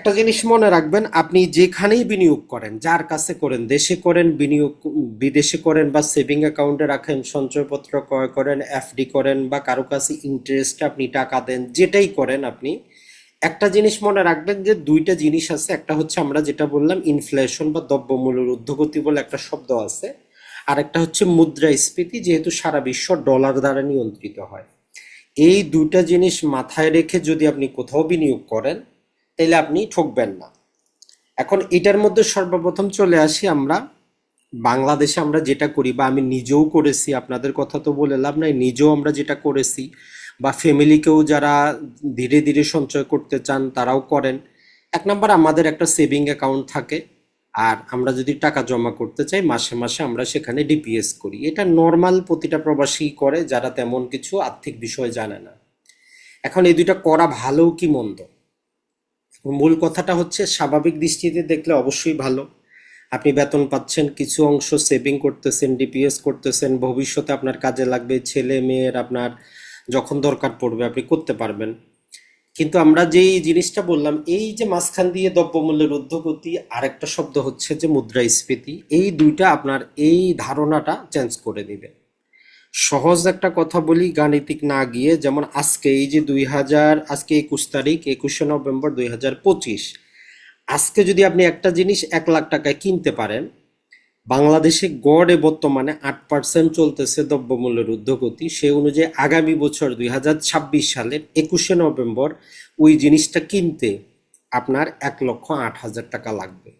একটা জিনিস মনে রাখবেন, আপনি যেখানেই বিনিয়োগ করেন, যার কাছে করেন, দেশে করেন, বিনিয়োগ, বিদেশে করেন বা সেভিং অ্যাকাউন্টে রাখেন, সঞ্চয়পত্র ক্রয় করেন, এফডি করেন বা কারও কাছে ইন্টারেস্টে আপনি টাকা দেন, যেটাই করেন আপনি, একটা জিনিস মনে রাখবেন যে দুইটা জিনিস আছে। একটা হচ্ছে আমরা যেটা বললাম ইনফ্লেশন বা দ্রব্যমূল্যের ঊর্ধ্বগতি বলে একটা শব্দ আছে। আর একটা হচ্ছে মুদ্রাস্ফীতি, যেহেতু সারা বিশ্ব ডলার দ্বারা নিয়ন্ত্রিত হয়। এই দুইটা জিনিস মাথায় রেখে যদি আপনি কোথাও বিনিয়োগ করেন তাহলে আপনি ঠকবেন না। এখন এটার মধ্যে সর্বপ্রথম চলে আসি আমরা, বাংলাদেশে আমরা যেটা করি বা আমি নিজেও করেছি, আপনাদের কথা তো বলে লাভ নাই, নিজেও আমরা যেটা করেছি বা ফ্যামিলিকেও যারা ধীরে ধীরে সঞ্চয় করতে চান তারাও করেন। এক নম্বর আমাদের একটা সেভিং অ্যাকাউন্ট থাকে, আর আমরা যদি টাকা জমা করতে চাই, মাসে মাসে আমরা সেখানে ডিপিএস করি। এটা নর্মাল প্রতিটা প্রবাসী করে, যারা তেমন কিছু আর্থিক বিষয় জানে না। এখন এই দুইটা করা ভালো কি মন্দ? মূল কথাটা হচ্ছে স্বাভাবিক দৃষ্টিতে দেখলে অবশ্যই ভালো। আপনি বেতন পাচ্ছেন, কিছু অংশ সেভিং করতেছেন ডিপিএস করতেছেন, ভবিষ্যতে আপনার কাজে লাগবে, ছেলে, মেয়ের আপনার যখন দরকার পড়বে আপনি করতে পারবেন। কিন্তু আমরা যেই জিনিসটা বললাম, এই যে মাঝখান দিয়ে দ্রব্যমূল্যের ঊর্ধ্বগতি, আরেকটা শব্দ হচ্ছে যে মুদ্রাস্ফীতি, এই দুইটা আপনার এই ধারণাটা চেঞ্জ করে দিবে। সহজ একটা কথা বলি, গাণিতিক না গিয়ে, যেমন আজকে এই যে দুই হাজার, আজকে একুশ তারিখ, একুশে নভেম্বর দুই হাজার পঁচিশ। আজকে যদি আপনি একটা জিনিস এক লাখ টাকায় কিনতে পারেন, বাংলাদেশে গড়ে বর্তমানে আট পার্সেন্ট চলতেছে দ্রব্যমূল্যের ঊর্ধ্বগতি। সে অনুযায়ী আগামী বছর দুই হাজার ছাব্বিশ সালের একুশে নভেম্বর ওই জিনিসটা কিনতে আপনার এক লক্ষ আট হাজার টাকা লাগবে।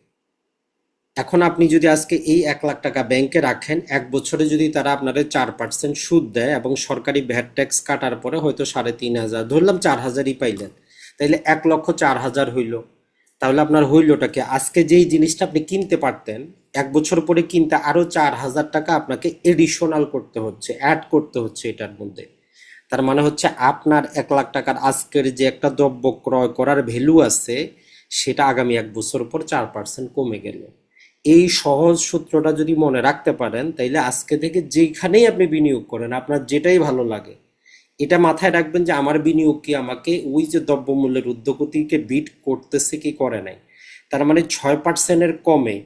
এখন আপনি যদি আজকে এই এক লাখ টাকা ব্যাংকে রাখেন, এক বছরে যদি তারা আপনাদের চার পার্সেন্ট সুদ দেয় এবং সরকারি ভ্যাট ট্যাক্স কাটার পরে হয়তো সাড়ে তিন হাজার, ধরলাম চার হাজারই পাইলেন, তাইলে এক লক্ষ চার হাজার হইল। তাহলে আপনার হইলটা কি? আজকে যেই জিনিসটা আপনি কিনতে পারতেন, এক বছর পরে কিনতে আরও চার হাজার টাকা আপনাকে এডিশনাল করতে হচ্ছে অ্যাড করতে হচ্ছে এটার মধ্যে। তার মানে হচ্ছে আপনার এক লাখ টাকার আজকের যে একটা দ্রব্য ক্রয় করার ভ্যালু আছে, সেটা আগামী এক বছর পর চার পার্সেন্ট কমে গেল। এই সহজ সূত্রটা যদি মনে রাখতে পারেন, তাইলে আজকে থেকে যেখানেই আপনি বিনিয়োগ করেন, আপনার যেটাই ভালো লাগে, এটা মাথায় রাখবেন যে আমার বিনিয়োগ কি আমাকে ওই যে দ্রব্যমূল্যের ঊর্ধ্বগতিকে বিট করতেছে কি করে নাই। তার মানে ছয় পার্সেন্টের কমে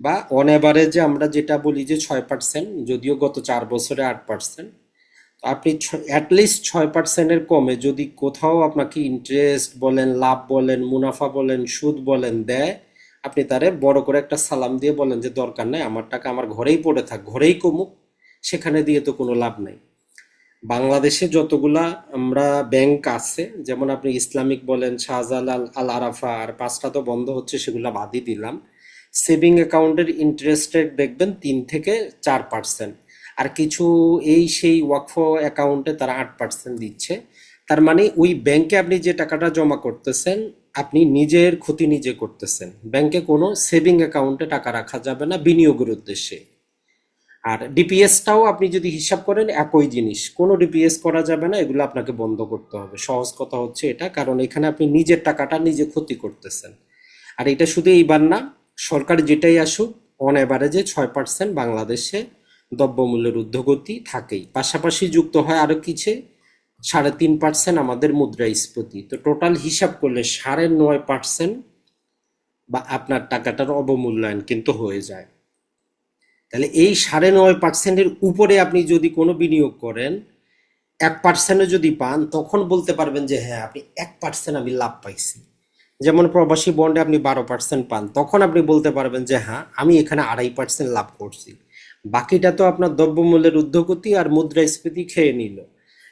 বা অন অ্যাভারেজে আমরা যেটা বলি যে ছয় পার্সেন্ট যদিও গত চার বছরে আট পার্সেন্ট আপনি অ্যাটলিস্ট ছয় পার্সেন্টের কমে যদি কোথাও আপনাকে ইন্টারেস্ট বলেন, লাভ বলেন, মুনাফা বলেন, সুদ বলেন, দেয় আপনি তারে বড় করে একটা সালাম দিয়ে বলেন যে, দরকার নাই, আমার টাকা আমার ঘরেই পড়ে থাক, ঘরেই কমুক, সেখানে দিয়ে তো কোনো লাভ নাই। বাংলাদেশে যতগুলা আমরা ব্যাংক আছে, যেমন আপনি ইসলামিক বলেন, শাহজালাল আল আরাফা আর পাঁচটা তো বন্ধ হচ্ছে, সেগুলা বাদই দিলাম। সেভিং অ্যাকাউন্টের ইন্টারেস্ট রেট দেখবেন তিন থেকে চার পার্সেন্ট আর কিছু এই সেই ওয়াকফ অ্যাকাউন্টে তারা আট পার্সেন্ট দিচ্ছে। তার মানে ওই ব্যাংকে আপনি যে টাকাটা জমা করতেছেন আপনি নিজের ক্ষতি নিজে করতেছেন। ব্যাংকে কোনো সেভিং অ্যাকাউন্টে টাকা রাখা যাবে না বিনিয়োগের উদ্দেশ্যে। আর ডিপিএসটাও আপনি যদি হিসাব করেন একই জিনিস। কোনো ডিপিএস করা যাবে না, এগুলো আপনাকে বন্ধ করতে হবে। সহজ কথা হচ্ছে এটা, কারণ এখানে আপনি নিজের টাকাটা নিজে ক্ষতি করতেছেন। আর এটা শুধু এইবার না, সরকার যেটাই আসুক অন অ্যাভারেজে ছয় পার্সেন্ট বাংলাদেশে দ্রব্যমূল্যের ঊর্ধ্বগতি থাকেই। পাশাপাশি যুক্ত হয় আরও কিছু সাড়ে তিন পার্সেন্ট আমাদের মুদ্রাস্ফীতি। তো টোটাল হিসাব করলে সাড়ে নয় পার্সেন্ট বা আপনার টাকাটার অবমূল্যায়ন কিন্তু হয়ে যায়। তাহলে এই সাড়ে নয় পার্সেন্টের উপরে আপনি যদি কোনো বিনিয়োগ করেন, এক পার্সেন্টও যদি পান, তখন বলতে পারবেন যে হ্যাঁ আপনি এক পার্সেন্ট আমি লাভ পাইছি। যেমন প্রবাসী বন্ডে আপনি বারো পার্সেন্ট পান, তখন আপনি বলতে পারবেন যে হ্যাঁ আমি এখানে আড়াই পার্সেন্ট লাভ করছি। বাকিটা তো আপনার দ্রব্যমূল্যের ঊর্ধ্বগতি আর মুদ্রাস্ফীতি খেয়ে নিল।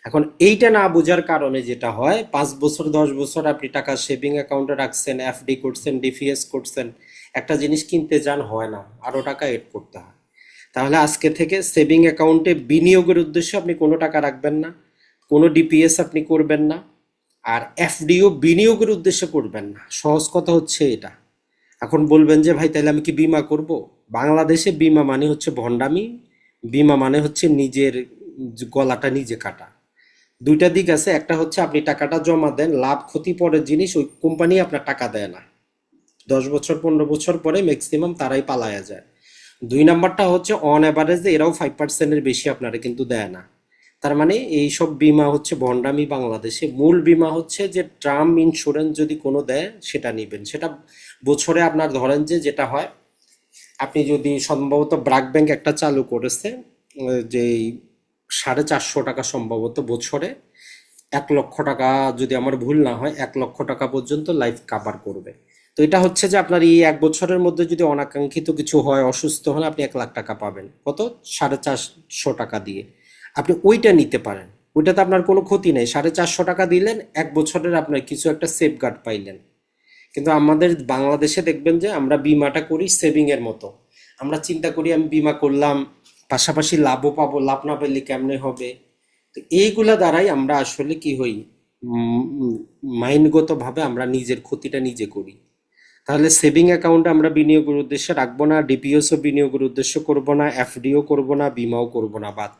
এখন এইটা না বোঝার কারণে যেটা হয়, পাঁচ বছর, দশ বছর আপনি টাকা সেভিং অ্যাকাউন্টে রাখছেন এফডি করছেন ডিপিএস করছেন, একটা জিনিস কিনতে যান, হয় না, আরও টাকা এড করতে হয়। তাহলে আজকে থেকে সেভিং অ্যাকাউন্টে বিনিয়োগের উদ্দেশ্যে আপনি কোনো টাকা রাখবেন না, কোনো ডিপিএস আপনি করবেন না, আর এফডিও বিনিয়োগের উদ্দেশ্যে করবেন না। সহজ কথা হচ্ছে এটা। এখন বলবেন যে, ভাই, তাহলে আমি কি বিমা করব? বাংলাদেশে বিমা মানে হচ্ছে ভণ্ডামি, বিমা মানে হচ্ছে নিজের গলাটা নিজে কাটা। দুইটা দিক আছে, একটা হচ্ছে আপনি টাকাটা জমা দেন, লাভ ক্ষতি পরের জিনিস ওই কোম্পানি আপনার টাকা দেয় না। দশ বছর, পনেরো বছর পরে ম্যাক্সিমাম তারাই পালায়া যায়। দুই নাম্বারটা হচ্ছে অন অ্যাভারেজে এরাও ফাইভ পার্সেন্টের বেশি আপনারা কিন্তু দেয় না। তার মানে এই সব বিমা হচ্ছে ভণ্ডামি বাংলাদেশে। মূল বিমা হচ্ছে যে টার্ম ইন্স্যুরেন্স যদি কোনো দেয়, সেটা নেবেন। সেটা বছরে আপনার ধরেন যে যেটা হয়, আপনি যদি সম্ভবত ব্রাক ব্যাংক একটা চালু করেছে যে সাড়ে চারশো টাকা সম্ভবত বছরে এক লক্ষ টাকা যদি আমার ভুল না হয়, এক লক্ষ টাকা পর্যন্ত লাইফ কাভার করবে। তো এটা হচ্ছে যে আপনার এই এক বছরের মধ্যে যদি অনাকাঙ্ক্ষিত কিছু হয়, অসুস্থ হলে আপনি এক লাখ টাকা পাবেন। কত? সাড়ে চারশো টাকা দিয়ে। আপনি ওইটা নিতে পারেন। ওইটাতে আপনার কোনো ক্ষতি নেই। সাড়ে চারশো টাকা দিলেন, এক বছরের আপনার কিছু একটা সেফ গার্ড পাইলেন। কিন্তু আমাদের বাংলাদেশে দেখবেন যে আমরা বিমাটা করি সেভিংয়ের মতো। আমরা চিন্তা করি, আমি বিমা করলাম পাশাপাশি লাভও পাবো, লাভ না পেলে কেমনে হবে? তো এইগুলা দ্বারাই আমরা আসলে কি হই? মাইন্ডগত ভাবে আমরা নিজের ক্ষতিটা নিজে করি। তাহলে সেভিং অ্যাকাউন্ট আমরা বিনিয়োগের উদ্দেশ্যে রাখব না, ডিপিএসও বিনিয়োগের উদ্দেশ্য করব না, এফডিও করব না, বিমাও করব না বাদ।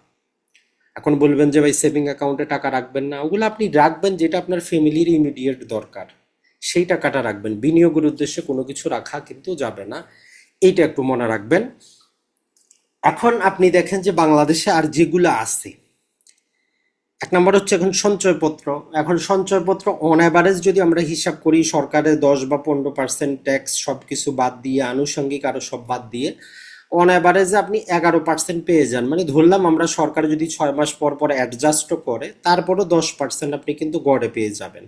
এখন বলবেন যে ভাই সেভিং অ্যাকাউন্টে টাকা রাখবেন না, ওগুলো আপনি রাখবেন যেটা আপনার ফ্যামিলির ইমিডিয়েট দরকার। সেই টাকাটা রাখবেন। বিনিয়োগের উদ্দেশ্যে কোনো কিছু রাখা কিন্তু যাবে না। এইটা একটু মনে রাখবেন। এখন আপনি দেখেন যে বাংলাদেশে আর যেগুলো আছে, এক নম্বর হচ্ছে এখন সঞ্চয়পত্র। এখন সঞ্চয়পত্র অন অ্যাভারেজ যদি আমরা হিসাব করি, সরকারের দশ বা পনেরো পার্সেন্ট ট্যাক্স সব কিছু বাদ দিয়ে, আনুষঙ্গিক আরও সব বাদ দিয়ে অন অ্যাভারেজে আপনি এগারো পার্সেন্ট পেয়ে যান। মানে ধরলাম আমরা সরকার যদি ছয় মাস পর পর অ্যাডজাস্টও করে, তারপরও দশ পার্সেন্ট আপনি কিন্তু গড়ে পেয়ে যাবেন।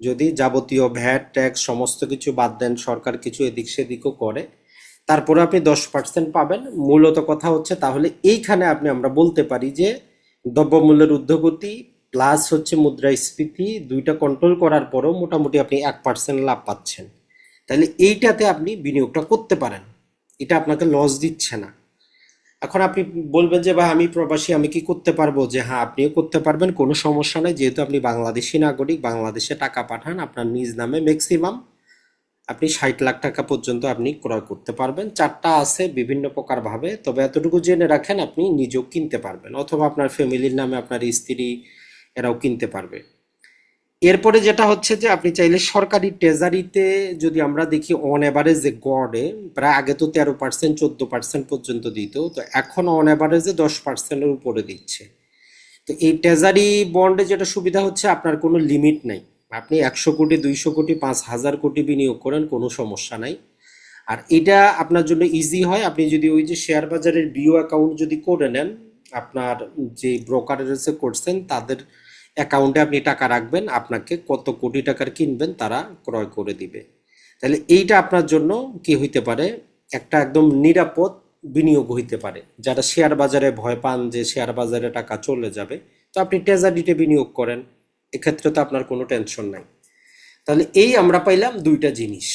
যদি যাবতীয় ভ্যাট ট্যাক্স সমস্ত কিছু বাদ দেন, সরকার কিছু এদিক সেদিকও করে তারপরে আপনি দশ পার্সেন্ট পাবেন। মূলত কথা হচ্ছে তাহলে এইখানে আপনি আমরা বলতে পারি যে দ্রব্যমূল্যের ঊর্ধ্বগতি প্লাস হচ্ছে মুদ্রাস্ফীতি দুইটা কন্ট্রোল করার পরেও মোটামুটি আপনি এক পার্সেন্ট লাভ পাচ্ছেন। তাহলে এইটাতে আপনি বিনিয়োগটা করতে পারেন। এটা আপনাকে লস দিচ্ছে না। এখন আপনি বলবেন যে, ভাই, আমি প্রবাসী, আমি কি করতে পারব? যে হ্যাঁ আপনিও করতে পারবেন, কোনো সমস্যা নেই। যেহেতু আপনি বাংলাদেশি নাগরিক, বাংলাদেশে টাকা পাঠান, আপনার নিজ নামে ম্যাক্সিমাম আপনি ষাট লাখ টাকা পর্যন্ত আপনি ক্রয় করতে পারবেন। চারটা আছে বিভিন্ন প্রকার ভাবে, তবে এতটুকু জেনে রাখেন আপনি নিজেও কিনতে পারবেন, অথবা আপনার ফ্যামিলির নামে আপনার স্ত্রী এরাও কিনতে পারবে। এরপরে যেটা হচ্ছে যে আপনি চাইলে সরকারি ট্রেজারিতে যদি আমরা দেখি অন অ্যাভারেজ গড়ে, প্রায় আগে তো তেরো পার্সেন্ট চোদ্দ পার্সেন্ট পর্যন্ত দিত, তো এখন অন অ্যাভারেজে দশ পার্সেন্টের উপরে দিচ্ছে। তো এই ট্রেজারি বন্ডে যেটা সুবিধা হচ্ছে, আপনার কোনো লিমিট নাই। আপনি একশো কোটি, দুইশো কোটি, পাঁচ হাজার কোটি বিনিয়োগ করেন, কোনো সমস্যা নাই। আর এটা আপনার জন্য ইজি হয়, আপনি যদি ওই যে শেয়ার বাজারের বিও অ্যাকাউন্ট যদি করে নেন, আপনার যে ব্রোকারেজে করছেন, তাদের অ্যাকাউন্টে আপনি টাকা রাখবেন, আপনাকে কত কোটি টাকার কিনবেন, তারা ক্রয় করে দিবে। তাহলে এইটা আপনার জন্য কি হইতে পারে, একটা একদম নিরাপদ বিনিয়োগ হইতে পারে। যারা শেয়ার বাজারে ভয় পান যে শেয়ার বাজারে টাকা চলে যাবে, তো আপনি ট্রেজারিতে বিনিয়োগ করেন। এক্ষেত্রে তো আপনার কোনো টেনশন নাই। তাহলে এই আমরা পাইলাম দুইটা জিনিস।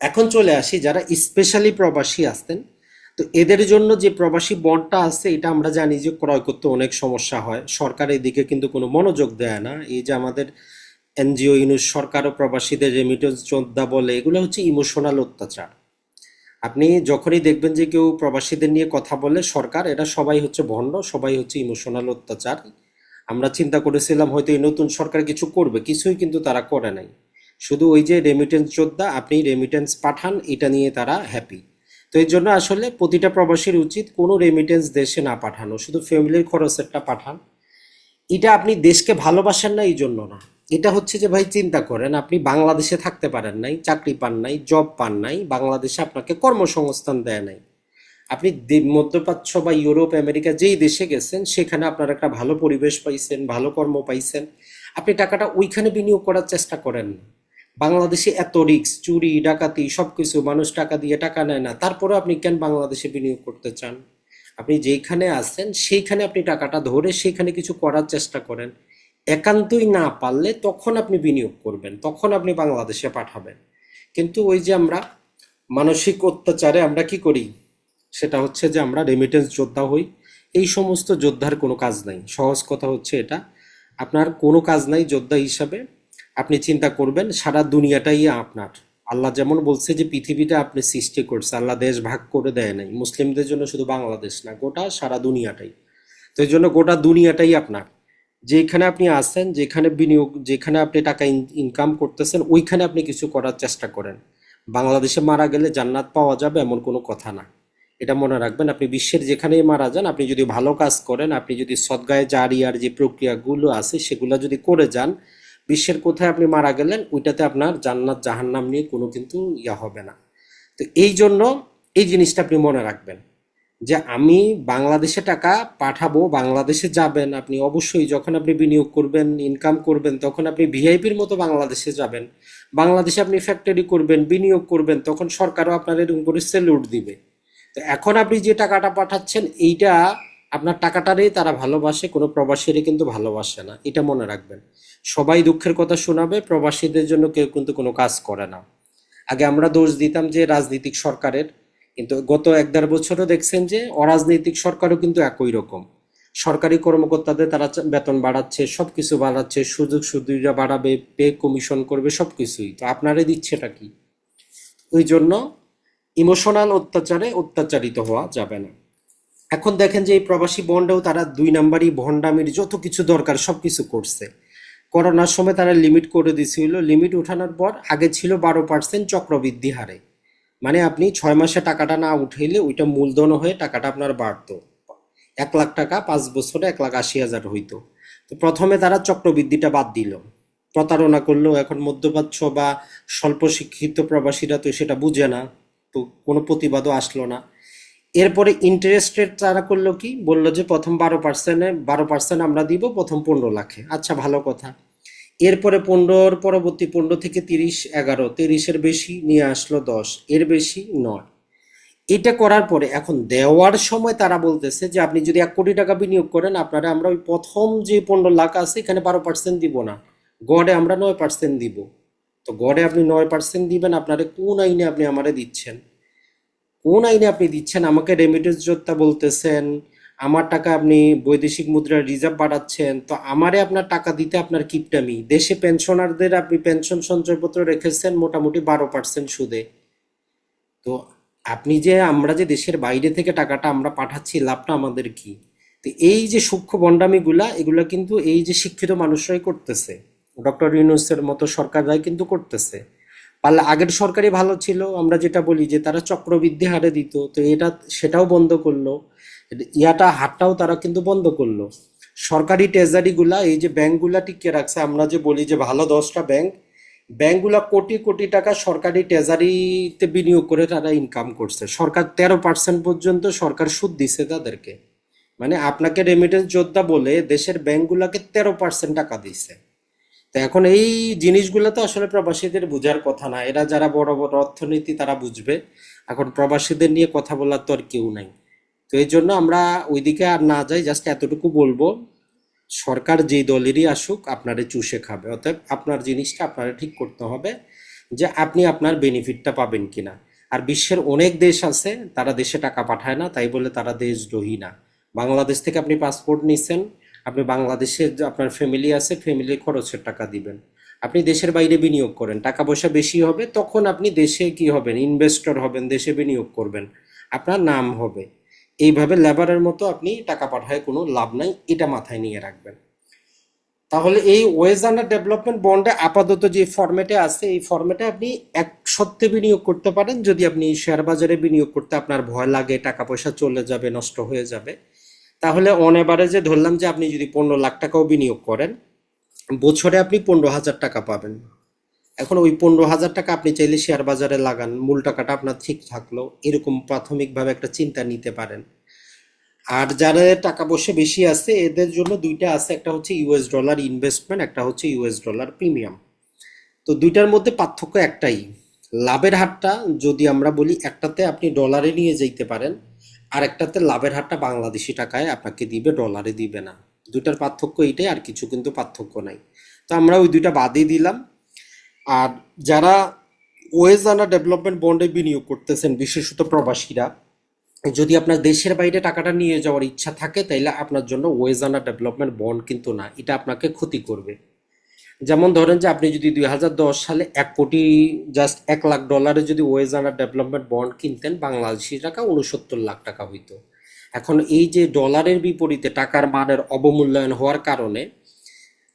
এখন চলে আসি যারা স্পেশালি প্রবাসী আসতেন, তো এদের জন্য যে প্রবাসী বন্ডটা আছে, এটা আমরা জানি যে ক্রয় করতে অনেক সমস্যা হয়। সরকার এদিকে কিন্তু কোনো মনোযোগ দেয় না। এই যে আমাদের এনজিও ইউনুস সরকার ও প্রবাসীদের রেমিটেন্স যোদ্ধা বলে, এগুলো হচ্ছে ইমোশনাল অত্যাচার। আপনি যখনই দেখবেন যে কেউ প্রবাসীদের নিয়ে কথা বলে, সরকার এটা সবাই হচ্ছে ভণ্ড, সবাই হচ্ছে ইমোশনাল অত্যাচার। আমরা চিন্তা করেছিলাম হয়তো এই নতুন সরকার কিছু করবে, কিছুই কিন্তু তারা করে নাই। শুধু ওই যে রেমিটেন্স যোদ্ধা, আপনি রেমিটেন্স পাঠান, এটা নিয়ে তারা হ্যাপি তো এই জন্য আসলে প্রতিটা প্রবাসীর উচিত কোনো রেমিটেন্স দেশে না পাঠানো, শুধু ফ্যামিলির খরচেরটা পাঠান। এটা আপনি দেশকে ভালোবাসেন না এই জন্য না। এটা হচ্ছে যে ভাই চিন্তা করেন, আপনি বাংলাদেশে থাকতে পারেন নাই, চাকরি পান নাই জব পান নাই, বাংলাদেশে আপনাকে কর্মসংস্থান দেয় নাই। আপনি মধ্যপ্রাচ্য বা ইউরোপ, আমেরিকা যেই দেশে গেছেন, সেখানে আপনার একটা ভালো পরিবেশ পাইছেন, ভালো কর্ম পাইছেন। আপনি টাকাটা ওইখানে বিনিয়োগ করার চেষ্টা করেন বাংলাদেশে এত রিস্ক চুরি, ডাকাতি সব কিছু মানুষ টাকা দিয়ে টাকা নেয় না। তারপরে আপনি কেন বাংলাদেশে বিনিয়োগ করতে চান? আপনি যেখানে আছেন, সেইখানে আপনি টাকাটা ধরে সেখানে কিছু করার চেষ্টা করেন। একান্তই না পারলে তখন আপনি বিনিয়োগ করবেন, তখন আপনি বাংলাদেশে পাঠাবেন। কিন্তু ওই যে আমরা মানসিক অত্যাচারে আমরা কি করি? সেটা হচ্ছে যে আমরা রেমিটেন্স যোদ্ধা হই। এই সমস্ত যোদ্ধার কোনো কাজ নাই। সহজ কথা হচ্ছে এটা। আপনার কোনো কাজ নাই যোদ্ধা হিসাবে। আপনি চিন্তা করবেন, সারা দুনিয়াটাই আপনার। আল্লাহ যেমন বলছে যে পৃথিবীটা আপনি সৃষ্টি করছে, আল্লাহ দেশ ভাগ করে দেয় নাই। মুসলিমদের জন্য শুধু বাংলাদেশ না, গোটা সারা দুনিয়াটাই। তো এই জন্য গোটা দুনিয়াটাই আপনার। যেখানে আপনি আসেন যেখানে বিনিয়োগ, যেখানে আপনি টাকা ইনকাম করতেছেন, ওইখানে আপনি কিছু করার চেষ্টা করেন। বাংলাদেশে মারা গেলে জান্নাত পাওয়া যাবে এমন কোনো কথা না। এটা মনে রাখবেন, আপনি বিশ্বের যেখানেই মারা যান, আপনি যদি ভালো কাজ করেন, আপনি যদি সদ্গায়ে জারিয়ার যে প্রক্রিয়াগুলো আছে, সেগুলো যদি করে যান, বিশ্বের কোথায় আপনি মারা গেলেন, ওইটাতে আপনার জান্নাত, জাহান্নাম নিয়ে কোনো কিন্তু ইয়া হবে না। তো এই জন্য এই জিনিসটা আপনি মনে রাখবেন যে আমি বাংলাদেশে টাকা পাঠাবো, বাংলাদেশে যাবেন, আপনি অবশ্যই যখন আপনি বিনিয়োগ করবেন ইনকাম করবেন, তখন আপনি ভিআইপির মতো বাংলাদেশে যাবেন। বাংলাদেশে আপনি ফ্যাক্টরি করবেন, বিনিয়োগ করবেন, তখন সরকারও আপনার এরকম করে সেলুট দিবে। তো এখন আপনি যে টাকাটা পাঠাচ্ছেন, এইটা আপনার টাকাটারই তারা ভালোবাসে, কোনো প্রবাসীরই কিন্তু ভালোবাসে না। এটা মনে রাখবেন। সবাই দুঃখের কথা শোনাবে, প্রবাসীদের জন্য কেউ কিন্তু কোনো কাজ করে না। আগে আমরা দোষ দিতাম যে রাজনৈতিক সরকারের, কিন্তু গত এক দেড় বছরও দেখছেন যে অরাজনৈতিক সরকারও কিন্তু একই রকম। সরকারি কর্মকর্তাদের তারা বেতন বাড়াচ্ছে সব কিছু বাড়াচ্ছে, সুযোগ সুবিধা বাড়াবে, পে কমিশন করবে সব কিছুই তো আপনারা দিচ্ছেটা কি? ওই জন্য ইমোশনাল অত্যাচারে অত্যাচারিত হওয়া যাবে না। এখন দেখেন যে এই প্রবাসী বন্ডেও তারা দুই নাম্বারই ভণ্ডামির যত কিছু দরকার সব কিছু করছে। করোনার সময় তারা লিমিট করে দিয়েছিল লিমিট উঠানোর পর আগে ছিল বারো পার্সেন্ট চক্রবৃদ্ধি হারে। মানে আপনি ছয় মাসে টাকাটা না উঠাইলে ওইটা মূলধন হয়ে টাকাটা আপনার বাড়তো। এক লাখ টাকা পাঁচ বছরে এক লাখ আশি হাজার হইতো। তো প্রথমে তারা চক্রবৃদ্ধিটা বাদ দিল। প্রতারণা করল এখন মধ্যপ্রাচ্য বা স্বল্প শিক্ষিত প্রবাসীরা তো সেটা বুঝে না। কোনো প্রতিবাদও আসলো না। এরপরে ইন্টারেস্ট রেট তারা করল কি? বলল যে প্রথম বারো পার্সেন্টে বারো পার্সেন্ট আমরা দিব প্রথম পনেরো লাখে। আচ্ছা ভালো কথা। এরপরে পনেরোর পরবর্তী পনেরো থেকে তিরিশ, এগারো, তিরিশের বেশি, নিয়ে আসলো দশ, এর বেশি নয়। এটা করার পরে এখন দেওয়ার সময় তারা বলতেছে যে আপনি যদি এক কোটি টাকা বিনিয়োগ করেন, আপনারা আমরা ওই প্রথম যে পনেরো লাখ আছে, এখানে বারো পার্সেন্ট দিব না। গড়ে আমরা নয় পার্সেন্ট দিব। তো গড়ে আপনি নয় পার্সেন্ট দিবেন, আপনারে কোন আইনে আপনি আমারে দিচ্ছেন? কোন আইনে আপনি দিচ্ছেন? আমাকে রেমিটেন্স যোদ্ধা বলতেছেন, আমার টাকা আপনি বৈদেশিক মুদ্রার রিজার্ভ বাড়াচ্ছেন, তো আমারে আপনার টাকা দিতে আপনার কিপটামি। দেশে পেনশনারদের আপনি পেনশন সঞ্চয়পত্র রেখেছেন মোটামুটি বারো পার্সেন্ট সুদে। তো আপনি যে আমরা যে দেশের বাইরে থেকে টাকাটা আমরা পাঠাচ্ছি, লাভটা আমাদের কি? তো এই যে সূক্ষ্ম বন্ডামিগুলা, এগুলা কিন্তু এই যে শিক্ষিত মানুষরাই করতেছে। ডক্টর ইউনুসের মতো সরকাররাই কিন্তু করতেছে। পারলে আগের সরকারই ভালো ছিল, আমরা যেটা বলি যে তারা চক্রবৃদ্ধি হারে দিত, তো এটা, সেটাও বন্ধ করল। ইয়াটা হাটটাও তারা কিন্তু বন্ধ করল। সরকারি ট্রেজারিগুলা এই যে ব্যাংকগুলা টিকিয়ে রাখছে, আমরা যে বলি যে ভালো দশটা ব্যাংক, ব্যাংকগুলা কোটি কোটি টাকা সরকারি ট্রেজারিতে বিনিয়োগ করে তারা ইনকাম করছে। সরকার তেরো পার্সেন্ট পর্যন্ত সরকার সুদ দিছে তাদেরকে। মানে আপনাকে রেমিটেন্স যোদ্ধা বলে দেশের ব্যাংকগুলাকে তেরো পার্সেন্ট টাকা দিছে। তো এখন এই জিনিসগুলো তো আসলে প্রবাসীদের বোঝার কথা না। এরা যারা বড় বড় অর্থনীতি তারা বুঝবে। এখন প্রবাসীদের নিয়ে কথা বলার তো আর কেউ নাই। তো এই জন্য আমরা ওইদিকে আর না যাই, জাস্ট এতটুকু বলব, সরকার যেই দলেরই আসুক, আপনারে চুষে খাবে। অতএব আপনার জিনিসটা আপনারা ঠিক করতে হবে যে আপনি আপনার বেনিফিটটা পাবেন কিনা। আর বিশ্বের অনেক দেশ আছে, তারা দেশে টাকা পাঠায় না, তাই বলে তারা দেশ দেশদ্রোহী না। বাংলাদেশ থেকে আপনি পাসপোর্ট নিছেন আপনি বাংলাদেশে আপনার ফ্যামিলি আছে ফ্যামিলির খরচের টাকা দিবেন। আপনি দেশের বাইরে বিনিয়োগ করেন, টাকা পয়সা বেশি হবে, তখন আপনি দেশে কি হবেন? ইনভেস্টর হবেন, দেশে বিনিয়োগ করবেন। আপনার নাম হবে। এইভাবে লেবারের মতো আপনি টাকা পাঠায় কোনো লাভ নাই, এটা মাথায় নিয়ে রাখবেন। তাহলে এই ওয়েজ আন্ডার ডেভেলপমেন্ট বন্ডে আপাতত যে ফরম্যাটে আছে, এই ফরম্যাটে আপনি এক সত্যি বিনিয়োগ করতে পারেন। যদি আপনি শেয়ার বাজারে বিনিয়োগ করতে আপনার ভয় লাগে, টাকা পয়সা চলে যাবে, নষ্ট হয়ে যাবে তাহলে অন এভারেজে ধরলাম যে আপনি যদি পনেরো লাখ টাকাও বিনিয়োগ করেন, বছরে আপনি পনেরো হাজার টাকা পাবেন। এখন ওই পনেরো হাজার টাকা আপনি চাইলে শেয়ার বাজারে লাগান, মূল টাকাটা আপনার ঠিক থাকল, এরকম প্রাথমিকভাবে একটা চিন্তা নিতে পারেন। আর যারা টাকা পয়সা বেশি আছে, এদের জন্য দুইটা আছে, একটা হচ্ছে ইউএস ডলার ইনভেস্টমেন্ট একটা হচ্ছে ইউএস ডলার প্রিমিয়াম তো দুইটার মধ্যে পার্থক্য একটাই, লাভের হারটা যদি আমরা বলি একটাতে আপনি ডলারে নিয়ে যেতে পারেন আর একটাতে লাভের হারটা বাংলাদেশি টাকায় আপনাকে দিবে ডলারে দিবে না। দুইটার পার্থক্য এইটাই, আর কিছু কিন্তু পার্থক্য নাই। তো আমরা ওই দুইটা বাদই দিলাম। আর যারা ওয়েজ আনা ডেভেলপমেন্ট বন্ডে বিনিয়োগ করতেছেন, বিশেষত প্রবাসীরা, যদি আপনার দেশের বাইরে টাকাটা নিয়ে যাওয়ার ইচ্ছা থাকে, তাইলে আপনার জন্য ওয়েজ আনা ডেভেলপমেন্ট বন্ড কিন্তু না। এটা আপনাকে ক্ষতি করবে। যেমন ধরেন যে আপনি যদি দুই হাজার দশ সালে এক কোটি জাস্ট এক লাখ ডলারে যদি ওয়েজ আনা ডেভেলপমেন্ট বন্ড কিনতেন, বাংলাদেশি টাকা উনসত্তর লাখ টাকা হইতো। এখন এই যে ডলারের বিপরীতে টাকার মানের অবমূল্যায়ন হওয়ার কারণে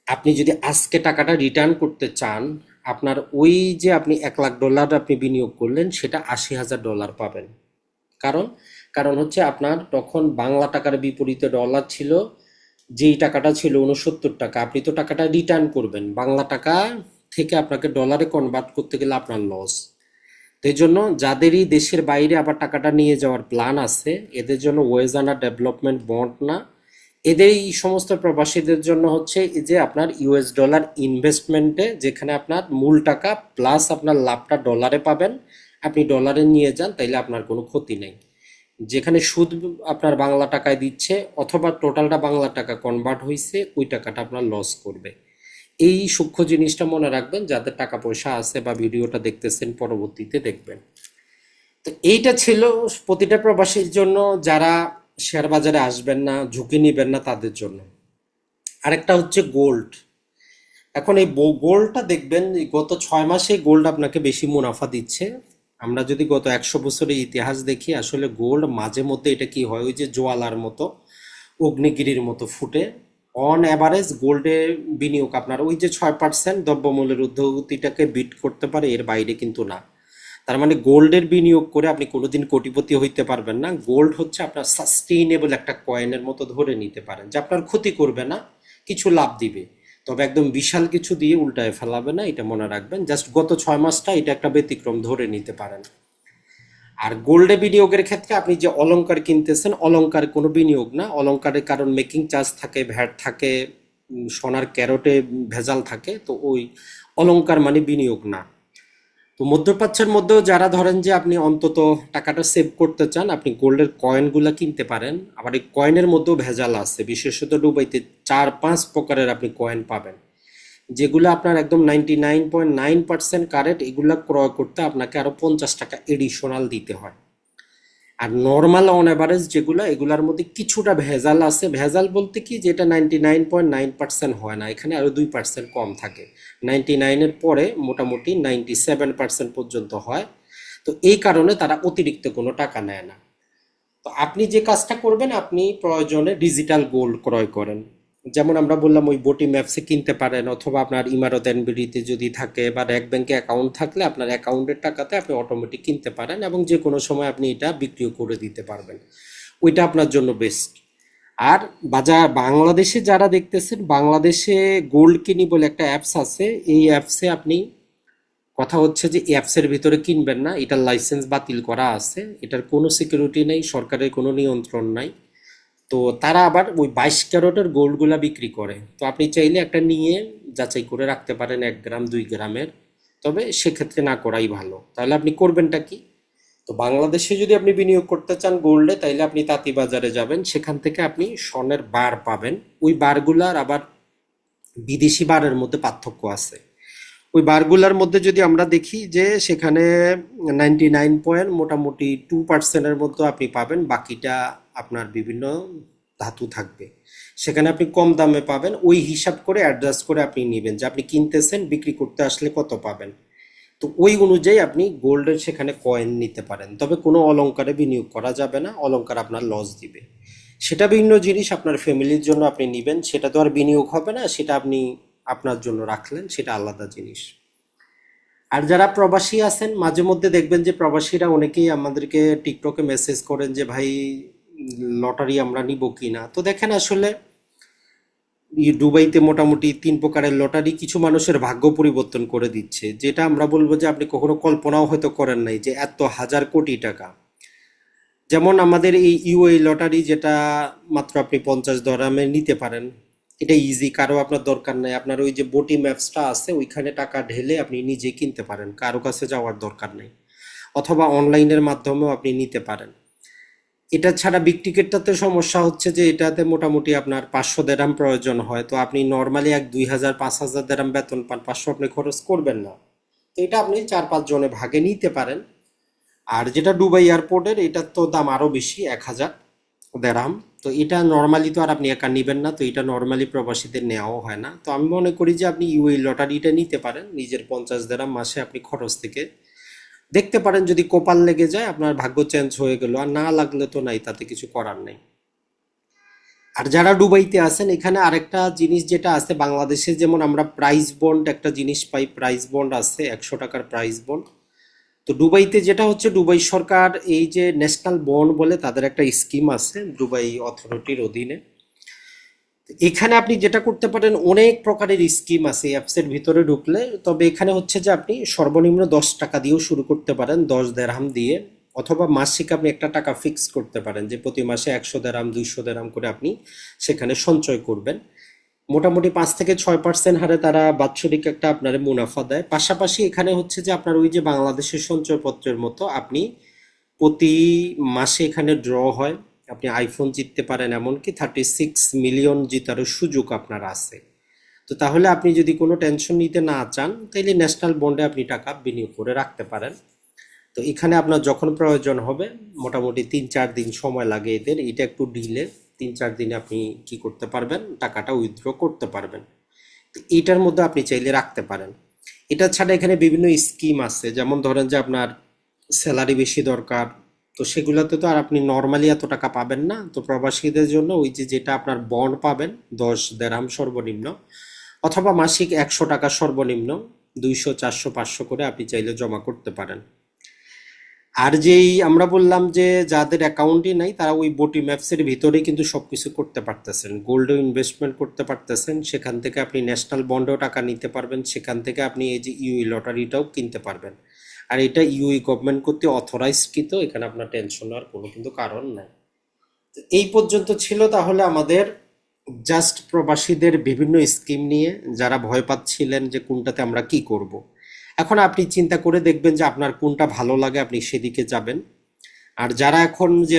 আপনি যদি আজকে টাকাটা রিটার্ন করতে চান, আপনার ওই যে আপনি এক লাখ ডলার আপনি বিনিয়োগ করলেন, সেটা আশি হাজার ডলার পাবেন। কারণ? কারণ হচ্ছে আপনার তখন বাংলা টাকার বিপরীতে ডলার ছিল যেই টাকাটা ছিল উনসত্তর টাকা, আপনি তো টাকাটা রিটার্ন করবেন। বাংলা টাকা থেকে আপনাকে ডলারে কনভার্ট করতে গেলে আপনার লস এই জন্য যাদেরই দেশের বাইরে আবার টাকাটা নিয়ে যাওয়ার প্ল্যান আছে, এদের জন্য ওয়েজানা ডেভেলপমেন্ট বন্ড না। এদের এই সমস্ত প্রবাসীদের জন্য হচ্ছে যে আপনার ইউএস ডলার ইনভেস্টমেন্টে যেখানে আপনার মূল টাকা প্লাস আপনার লাভটা ডলারে পাবেন। আপনি ডলারে নিয়ে যান, তাইলে আপনার কোনো ক্ষতি নেই। যেখানে সুদ আপনার বাংলা টাকায় দিচ্ছে অথবা টোটালটা বাংলা টাকা কনভার্ট হয়েছে ওই টাকাটা আপনার লস করবে। এই সূক্ষ্ম জিনিসটা মনে রাখবেন, যাদের টাকা পয়সা আছে বা ভিডিওটা দেখতেছেন পরবর্তীতে দেখবেন। তো এইটা ছিল প্রতিটা প্রবাসীর জন্য, যারা শেয়ার বাজারে আসবেন না, ঝুঁকি নেবেন না তাদের জন্য। আরেকটা হচ্ছে গোল্ড এখন এই গোল্ডটা দেখবেন গত ছয় মাসে গোল্ড আপনাকে বেশি মুনাফা দিচ্ছে। আমরা যদি গত একশো বছরের ইতিহাস দেখি, আসলে গোল্ড মাঝে মধ্যে এটা কি হয়? ওই যে জোয়ালার মতো, অগ্নিগিরির মতো ফুটে। অন অ্যাভারেজ গোল্ডে বিনিয়োগ আপনার ওই যে ছয় পার্সেন্ট দ্রব্যমূল্যের ঊর্ধ্বগতিটাকে বিট করতে পারে, এর বাইরে কিন্তু না। তার মানে গোল্ডের বিনিয়োগ করে আপনি কোনোদিন কোটিপতি হইতে পারবেন না। গোল্ড হচ্ছে আপনার সাস্টেইনেবল একটা কয়েনের মতো ধরে নিতে পারেন, যে আপনার ক্ষতি করবে না, কিছু লাভ দিবে। তবে একদম বিশাল কিছু দিয়ে উল্টায় ফেলাবে না, এটা মনে রাখবেন। জাস্ট গত ছয় মাসটা এটা একটা ব্যতিক্রম, ধরে নিতে পারেন। আর গোল্ডে বিনিয়োগের ক্ষেত্রে আপনি যে অলঙ্কার কিনতেছেন অলঙ্কার কোনো বিনিয়োগ না। অলঙ্কারের কারণ মেকিং চার্জ থাকে, ভ্যাট থাকে সোনার ক্যারোটে ভেজাল থাকে, তো ওই অলঙ্কার মানে বিনিয়োগ না। তো মধ্যপ্রাচ্যের মধ্যেও যারা ধরেন যে আপনি অন্তত টাকাটা সেভ করতে চান, আপনি গোল্ডের কয়েনগুলো কিনতে পারেন। আবার এই কয়েনের মধ্যেও ভেজাল আছে। বিশেষত ডুবাইতে চার পাঁচ প্রকারের আপনি কয়েন পাবেন। যেগুলো আপনার একদম ninety nine point nine percent current এগুলো ক্রয় করতে আপনাকে আরও পঞ্চাশ টাকা এডিশনাল দিতে হয়। আর নর্মাল অন অ্যাভারেজ যেগুলো, এগুলার মধ্যে কিছুটা ভেজাল আছে। ভেজাল বলতে কি? যেটা ninety nine point nine percent হয় না, এখানে আরও দুই পার্সেন্ট কম থাকে। নাইনটি নাইনের পরে মোটামুটি নাইনটি সেভেন পার্সেন্ট পর্যন্ত হয়। তো এই কারণে তারা অতিরিক্ত কোনো টাকা নেয় না। তো আপনি যে কাজটা করবেন, আপনি প্রয়োজনে ডিজিটাল গোল্ড ক্রয় করেন। যেমন আমরা বললাম ওই বটি ম্যাপসে কিনতে পারেন অথবা আপনার ইমারত এনবিডিতে যদি থাকে বা র্যাক ব্যাংকে অ্যাকাউন্ট থাকলে আপনার অ্যাকাউন্টের টাকাতে আপনি অটোমেটিক কিনতে পারেন এবং যে কোনো সময় আপনি এটা বিক্রিও করে দিতে পারবেন। ওইটা আপনার জন্য বেস্ট আর বাজার, বাংলাদেশে যারা দেখতেছেন, বাংলাদেশে গোল্ড কিনি বলে একটা অ্যাপস আছে। এই অ্যাপসে আপনি, কথা হচ্ছে যে অ্যাপসের ভিতরে কিনবেন না, এটার লাইসেন্স বাতিল করা আছে। এটার কোনো সিকিউরিটি নেই, সরকারের কোনো নিয়ন্ত্রণ নাই। তো তারা আবার ওই বাইশ ক্যারোটের গোল্ডগুলা বিক্রি করে। তো আপনি চাইলে একটা নিয়ে যাচাই করে রাখতে পারেন এক গ্রাম, দুই গ্রামের। তবে সেক্ষেত্রে না করাই ভালো। তাহলে আপনি করবেনটা কি? তো বাংলাদেশে যদি আপনি বিনিয়োগ করতে চান গোল্ডে, তাইলে আপনি তাঁতি বাজারে যাবেন। সেখান থেকে আপনি স্বর্ণের বার পাবেন। ওই বারগুলার আবার বিদেশি বারের মধ্যে পার্থক্য আছে। ওই বারগুলার মধ্যে যদি আমরা দেখি যে সেখানে নাইনটি নাইন পয়েন্ট মোটামুটি টু পার্সেন্টের মতো আপনি পাবেন, বাকিটা আপনার বিভিন্ন ধাতু থাকবে। সেখানে আপনি কম দামে পাবেন, ওই হিসাব করে অ্যাডজাস্ট করে আপনি নেবেন যে আপনি কিনতেছেন, বিক্রি করতে আসলে কত পাবেন। তো ওই অনুযায়ী আপনি গোল্ডের সেখানে কয়েন নিতে পারেন। তবে কোনো অলঙ্কারে বিনিয়োগ করা যাবে না, অলংকার আপনার লস দিবে। সেটা ভিন্ন জিনিস আপনার ফ্যামিলির জন্য আপনি নেবেন, সেটা তো আর বিনিয়োগ হবে না, সেটা আপনি আপনার জন্য রাখলেন, সেটা আলাদা জিনিস। আর যারা প্রবাসী আছেন, মাঝে মধ্যে দেখবেন যে প্রবাসীরা অনেকেই আমাদেরকে টিকটকে মেসেজ করেন যে, ভাই, লটারি আমরা নিব কি না তো দেখেন আসলে দুবাইতে মোটামুটি তিন প্রকারের লটারি কিছু মানুষের ভাগ্য পরিবর্তন করে দিচ্ছে। যেটা আমরা বলব যে, আপনি কখনো কল্পনাও হয়তো করেন নাই যে, এত হাজার কোটি টাকা। যেমন আমাদের এই ইউএ লটারি, যেটা মাত্র আপনি পঞ্চাশ দরামে নিতে পারেন। এটা ইজি কারও আপনার দরকার নাই। আপনার ওই যে বটি ম্যাপসটা আছে, ওইখানে টাকা ঢেলে আপনি নিজে কিনতে পারেন। কারও কাছে যাওয়ার দরকার নেই। অথবা অনলাইনের মাধ্যমেও আপনি নিতে পারেন। এটা ছাড়া বিগ টিকিটটাতে সমস্যা হচ্ছে যে, এটাতে মোটামুটি আপনার পাঁচশো দেরাম প্রয়োজন হয়। তো আপনি নর্মালি এক দুই হাজার, পাঁচ হাজার দেরাম বেতন পান। পাঁচশো আপনি খরচ করবেন না। তো এটা আপনি চার, পাঁচ জনে ভাগে নিতে পারেন। আর যেটা দুবাই এয়ারপোর্টের, এটার তো দাম আরও বেশি, এক হাজার। দেরাম। তো এটা নর্মালি তো আর আপনি একা নেবেন না, তো এটা নর্মালি প্রবাসীদের নেওয়াও হয় না। তো আমি মনে করি যে আপনি ইউএই লটারিটা নিতে পারেন, নিজের পঞ্চাশ দেরাম মাসে আপনি খরচ থেকে। দেখতে পারেন যদি কপাল লেগে যায়, আপনার ভাগ্য চেঞ্জ হয়ে গেল। আর না লাগলে তো নাই, তাতে কিছু করার নেই। আর যারা দুবাইতে আছেন, এখানে আরেকটা জিনিস যেটা আছে, বাংলাদেশে যেমন আমরা প্রাইস বন্ড একটা জিনিস পাই প্রাইস বন্ড আছে, একশো টাকার প্রাইস বন্ড তো দুবাইতে যেটা হচ্ছে, দুবাই সরকার এই যে ন্যাশনাল বন্ড বলে তাদের একটা স্কিম আছে দুবাই অথরিটির অধীনে। এখানে আপনি যেটা করতে পারেন, অনেক প্রকারের স্কিম আছে অ্যাপসের ভিতরে ঢুকলে। তবে এখানে হচ্ছে যে আপনি সর্বনিম্ন দশ টাকা দিয়েও শুরু করতে পারেন, দশ দেড়হাম দিয়ে। অথবা মাসিক আপনি একটা টাকা ফিক্স করতে পারেন যে প্রতি মাসে একশো দেড়াম দুইশো দেড়হাম করে আপনি সেখানে সঞ্চয় করবেন। মোটামুটি পাঁচ থেকে ছয় পার্সেন্ট হারে তারা বাৎসরিক একটা আপনার মুনাফা দেয়। পাশাপাশি এখানে হচ্ছে যে আপনার ওই যে বাংলাদেশের সঞ্চয়পত্রের মতো আপনি প্রতি মাসে এখানে ড্র হয়। আপনি আইফোন জিততে পারেন এমনকি থার্টি সিক্স মিলিয়ন জিতারও সুযোগ আপনার আছে। তো তাহলে আপনি যদি কোনো টেনশন নিতে না চান তাহলে ন্যাশনাল বন্ডে আপনি টাকা বিনিয়োগ করে রাখতে পারেন। তো এখানে আপনার যখন প্রয়োজন হবে, মোটামুটি তিন চার দিন সময় লাগে এদের, এটা একটু ডিলে তিন চার দিনে আপনি কি করতে পারবেন, টাকাটা উইথড্র করতে পারবেন। তো এইটার মধ্যে আপনি চাইলে রাখতে পারেন। এটা ছাড়া এখানে বিভিন্ন স্কিম আছে, যেমন ধরেন যে আপনার স্যালারি বেশি দরকার, তো সেগুলোতে তো আর আপনি নর্মালি এত টাকা পাবেন না। তো প্রবাসীদের জন্য ওই যে যেটা আপনার বন্ড পাবেন, দশ দেড়হাম সর্বনিম্ন, অথবা মাসিক একশো টাকা সর্বনিম্ন, দুইশো, চারশো, পাঁচশো করে আপনি চাইলে জমা করতে পারেন। আর যেই আমরা বললাম যে যাদের অ্যাকাউন্টই নাই, তারা ওই বটি ম্যাপসের ভিতরেই কিন্তু সব কিছু করতে পারতেছেন। গোল্ডেও ইনভেস্টমেন্ট করতে পারতেছেন, সেখান থেকে আপনি ন্যাশনাল বন্ডেও টাকা নিতে পারবেন, সেখান থেকে আপনি এই যে ইউই লটারিটাও কিনতে পারবেন। আর এটা ইউই গভর্নমেন্ট কর্তৃক অথরাইজকৃত এখানে আপনার টেনশন আর কোনো কিন্তু কারণ নাই। এই পর্যন্ত ছিল তাহলে আমাদের জাস্ট প্রবাসীদের বিভিন্ন স্কিম নিয়ে, যারা ভয় পাচ্ছিলেন যে কোনটাতে আমরা কি করব। এখন আপনি চিন্তা করে দেখবেন যে আপনার কোনটা ভালো লাগে, আপনি সেদিকে যাবেন। আর যারা এখন যে